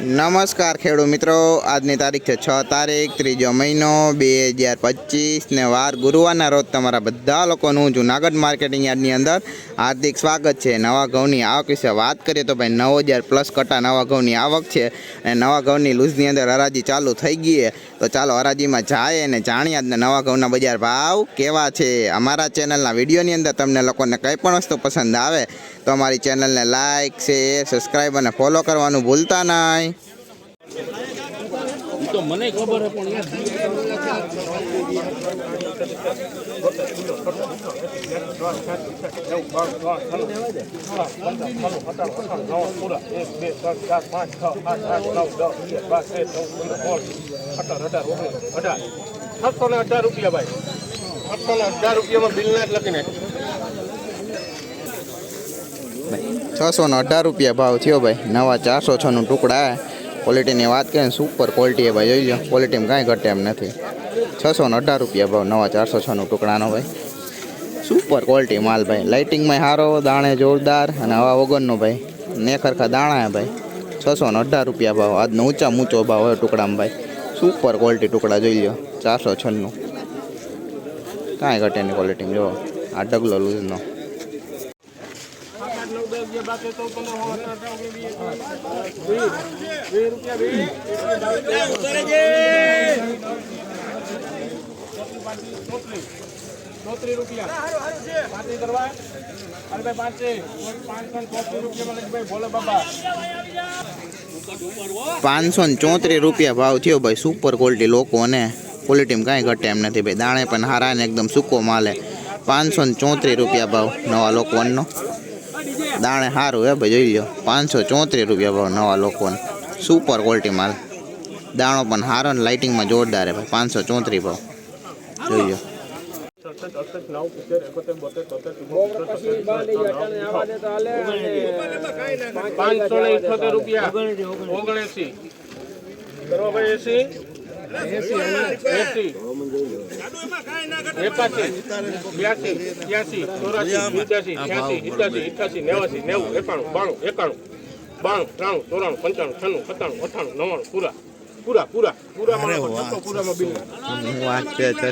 નમસ્કાર ખેડૂત મિત્રો. આજની તારીખ છે છ તારીખ, ત્રીજો મહિનો, બે હજાર પચીસ ને વાર ગુરુવારના રોજ તમારા બધા લોકોનું જુનાગઢ માર્કેટિંગ યાર્ડની અંદર હાર્દિક સ્વાગત છે. નવા ઘઉંની આવક વિશે વાત કરીએ તો ભાઈ નવ હજાર પ્લસ કટા નવા ઘઉંની આવક છે અને નવા ઘઉંની લૂઝની અંદર હરાજી ચાલુ થઈ ગઈ છે. તો ચાલો હરાજીમાં જાય અને જાણીએ આજના નવા ઘઉંના બજાર ભાવ કેવા છે. અમારા ચેનલના વિડીયોની અંદર તમને લોકોને કંઈ પણ વસ્તુ પસંદ આવે તો અમારી ચેનલને લાઇક શેર, સબસ્ક્રાઈબ અને ફોલો કરવાનું ભૂલતા નહીં. તો મને ખબર પણ સાતસો ને અઢાર રૂપિયા ભાઈ સાતસો ને અઢાર રૂપિયામાં બિલ ના જ લખીને છસો ને અઢાર રૂપિયા ભાવ થયો ભાઈ નવા ચારસો છનું ટુકડા ક્વોલિટીની વાત કરીએ ને સુપર ક્વોલિટી એ ભાઈ જોઈ લો ક્વોલિટીમાં કાંઈ ઘટે એમ નથી છસો ને અઢાર રૂપિયા ભાવ, નવા ચારસો છનું ટુકડાનો ભાઈ. સુપર ક્વોલિટી માલ ભાઈ. લાઇટિંગમાં સારો દાણે જોરદાર અને હવા વગરનો ભાઈ. ને ખરખા દાણા ભાઈ. છસો ને અઢાર રૂપિયા ભાવ, આજનો ઊંચા ઊંચો ભાવ હોય ટુકડામાં ભાઈ. સુપર ક્વોલિટી ટુકડા જોઈ લો ચારસો છન્નું કાંઈ ઘટે એની ક્વોલિટીમાં જો. આ ડગલો લૂઝનો. ચોત્રીસ રૂપિયા પાંત્રીસ કરવા અરે ભાઈ પાંત્રીસ પાંચસો ને ચોત્રીસ રૂપિયામાં લખી ભાઈ ભોલે બાબા પાંચસો ને ચોત્રીસ રૂપિયા ભાવ થયો ભાઈ સુપર ક્વોલિટી લોકો અને ક્વોલિટીમાં કાંઈ ઘટે એમ નથી ભાઈ દાણે પણ હારા ને એકદમ સૂકો માલે પાંચસો ને ચોત્રીસ રૂપિયા ભાવ નવા લોકોનો દાણે સારું હે ભાઈ જોઈ લો પાંચસો ચોત્રીસ રૂપિયા ભાવ નવા લોકોને સુપર ક્વોલિટી માલ દાણો પણ સારો ને લાઇટિંગમાં જોરદાર હે ભાઈ પાંચસો ચોત્રીસ ભાવ જોઈ લો સડસઠ અડસઠ નવ સિત્તેર એકોતેર બોતેર તોતેર પાંચસો ને ઇઠોતેર રૂપિયા ઓગણએસી કરવા એસી બાણું ત્રાણું ચોરાણું પંચાણું છન્નું સત્તાણું અઠાણું નવ્વાણું પૂરા પૂરા પૂરા પૂરામાં છસો પૂરામાં બિલ વાત છે તો.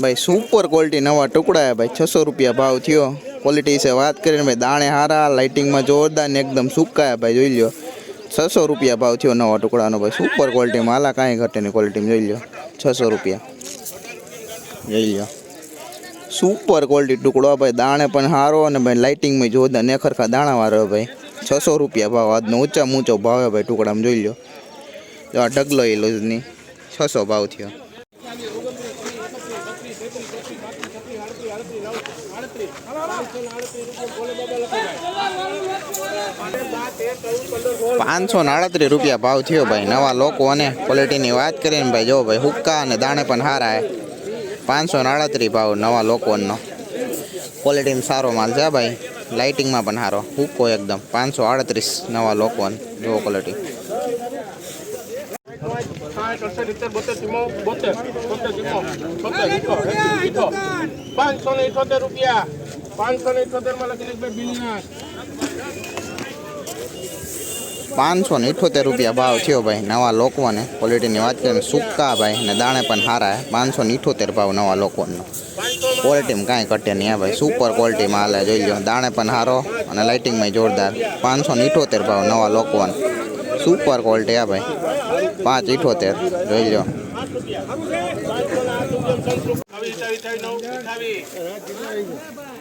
ભાઈ સુપર ક્વોલિટી નવા ટુકડા હે ભાઈ છસો રૂપિયા ભાવ થયો ક્વોલિટી વિશે વાત કરીને ભાઈ દાણે હારા લાઇટિંગમાં જોરદાર ને એકદમ સૂકા હે ભાઈ જોઈ લો છસો રૂપિયા ભાવ થયો નવા ટુકડાનો ભાઈ સુપર ક્વોલિટીમાં હાલા કાંઈ ઘટે નહીં ક્વોલિટીમાં જોઈ લો છસો રૂપિયા જોઈ લો સુપર ક્વોલિટી ટુકડો ભાઈ દાણે પણ સારો અને ભાઈ લાઇટિંગમાં જોરદાર ને ખરખા દાણાવાળો ભાઈ છસો રૂપિયા ભાવ આજનો ઊંચા ઊંચો ભાવ હે ભાઈ ટુકડામાં જોઈ લો જો આ ડગલો એ લૂઝની છસો ભાવ થયો. પાંચસો ને રૂપિયા ભાવ થયો ભાઈ. નવા લોકો અને ક્વોલિટીની વાત કરીને ભાઈ, જો ભાઈ, હુક્કા અને દાણે પણ સારા પાંચસો ને ભાવ નવા લોકોનો. ક્વોલિટીમાં સારો માલ છે, ભાઈ. લાઇટિંગમાં પણ સારો હુક્કો એકદમ. પાંચસો આડત્રીસ નવા લોકોન. જો ક્વોલિટી સાઠ અડસઠ સિત્તેર બોતેર ચુમ્મો બોતેર બોતેર ચુમ્મો બોતેર ઈઠો એસી ઈઠો પાંચસો ને ઇઠોતેર રૂપિયા પાંચસો ને ઇઠોતેર માં લખી ભાઈ બિલના પાંચસો ને ઇઠોતેર રૂપિયા ભાવ થયો ભાઈ નવા લોકોને ક્વોલિટીની વાત કરીએ ને સૂકા ભાઈ ને દાણે પણ સારા હે પાંચસો ને ઇઠોતેર ભાવ નવા લોકોનો ક્વોલિટીમાં કાંઈ ઘટે નહીં હા ભાઈ સુપર ક્વોલિટીમાં હાલે જોઈ લો દાણે પણ સારો અને લાઇટિંગમાં જોરદાર પાંચસો ને ઇઠોતેર ભાવ નવા લોકોને સુપર ક્વોલિટી હા ભાઈ પાંચ ઇઠોતેર જોઈ લો અઠાવીસ અઠાવીસ નવ અઠાવીસ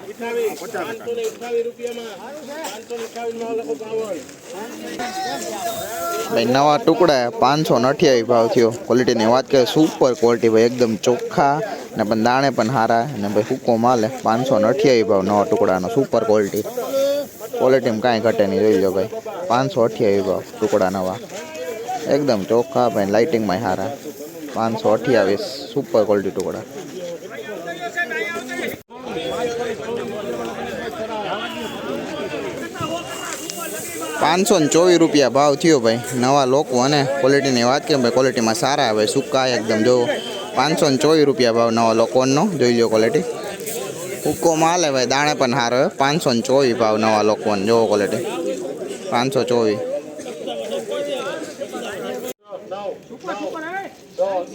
અઠાવીસ પાંચસો ને અઠાવીસ રૂપિયામાં પાંચસો ને અઠાવીસ માં લખો બાવન ભાઈ નવા ટુકડા પાંચસો ને અઠ્યાવીસ ભાવ થયો ક્વોલિટીની વાત કરીએ સુપર ક્વોલિટી ભાઈ એકદમ ચોખ્ખા ને પણ દાણે પણ સારા અને ભાઈ હુકો માલે પાંચસો ને અઠ્યાવીસ ભાવ નવા ટુકડાનો સુપર ક્વોલિટી ક્વોલિટીમાં કાંઈ ઘટે નહીં જોઈ લો ભાઈ પાંચસો અઠ્યાવીસ ભાવ ટુકડા નવા એકદમ ચોખ્ખા ભાઈ લાઇટિંગમાં સારા. પાંચસો અઠ્યાવીસ સુપર ક્વોલિટી ટુકડા. પાંચસો ને ચોવીસ રૂપિયા ભાવ થયો ભાઈ. નવા લોકો અને ક્વોલિટીની વાત કરીએ ભાઈ ક્વોલિટીમાં સારા આવે સુકા એકદમ. જો પાંચસો ને ચોવીસ રૂપિયા ભાવ નવા લોકોનો, જોઈ લો ક્વોલિટી હુક્કો માલે ભાઈ, દાણે પણ સારો પાંચસો ને ચોવીસ ભાવ નવા લોકોને, જોવો ક્વોલિટી પાંચસો ચોવીસ.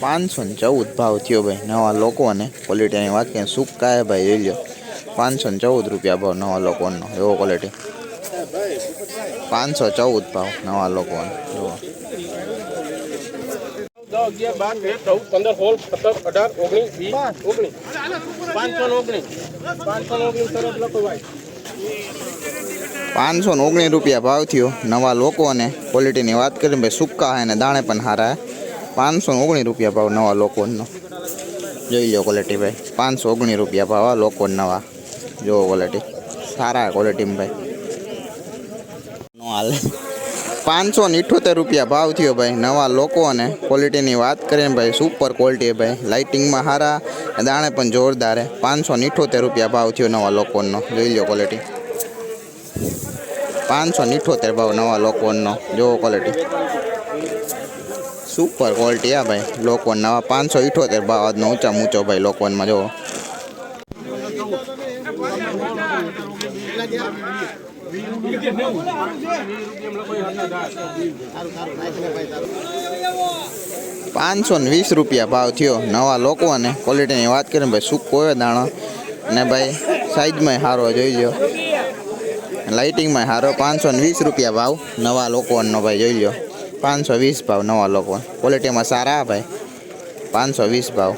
પાંચસો ને ચૌદ ભાવ થયો ભાઈ, નવા લોકોને. ક્વોલિટીની વાત કરીએ શું કાય ભાઈ, જોઈ લો પાંચસો ને ચૌદ રૂપિયા ભાવ નવા લોકોનો, એવો ક્વોલિટી પાંચસો ચૌદ ભાવ નવા લોકોનો, જુઓ. અગિયાર બાર તેર ચૌદ પંદર સોળ સત્તર અઢાર ઓગણીસ વીસ ઓગણીસ પાંચસો ને ઓગણીસ પાંચસો ને ઓગણીસ તરત લખો ભાઈ પાંચસો ને ઓગણીસ રૂપિયા ભાવ થયો નવા લોકોને ક્વોલિટીની વાત કરીએ ભાઈ સૂકા હે ને દાણે પણ સારા હે પાંચસો ને ઓગણીસ રૂપિયા ભાવ નવા લોકોનો જોઈ લો ક્વોલિટી ભાઈ પાંચસો ઓગણીસ રૂપિયા ભાવ આ લોકો નવા જોવો ક્વોલિટી સારા ક્વોલિટીમાં ભાઈ નો હાલે પાંચસો ને ઇઠોતેર રૂપિયા ભાવ થયો ભાઈ. નવા લોકો અને ક્વોલિટીની વાત કરીએ ને ભાઈ સુપર ક્વોલિટી ભાઈ. લાઇટિંગમાં સારા દાણે પણ જોરદાર હે પાંચસો ને ઇઠોતેર રૂપિયા ભાવ થયો નવા લોકોનો. જોઈ લો ક્વોલિટી પાંચસો ને ઇઠોતેર ભાવ નવા લોકોનો. જોવો ક્વોલિટી સુપર ક્વોલિટી આ ભાઈ. લોકોન નવા પાંચસો ઇઠોતેર ભાવ. આજનો ઊંચા ઊંચો ભાઈ લોકોનમાં, જોવો. પાંચસો ને વીસ રૂપિયા ભાવ થયો. નવા લોકો અને ક્વોલિટીની વાત કરીને ભાઈ, સૂકો હોય દાણો. ને ભાઈ સાઈઝમાં સારો જોઈ લો લાઇટિંગમાં સારો, પાંચસો ને વીસ રૂપિયા ભાવ. નવા લોકોનો ભાઈ, જોઈ લો પાંચસો વીસ ભાવ નવા લોકો ક્વોલિટીમાં સારા, ભાઈ. પાંચસો વીસ ભાવ.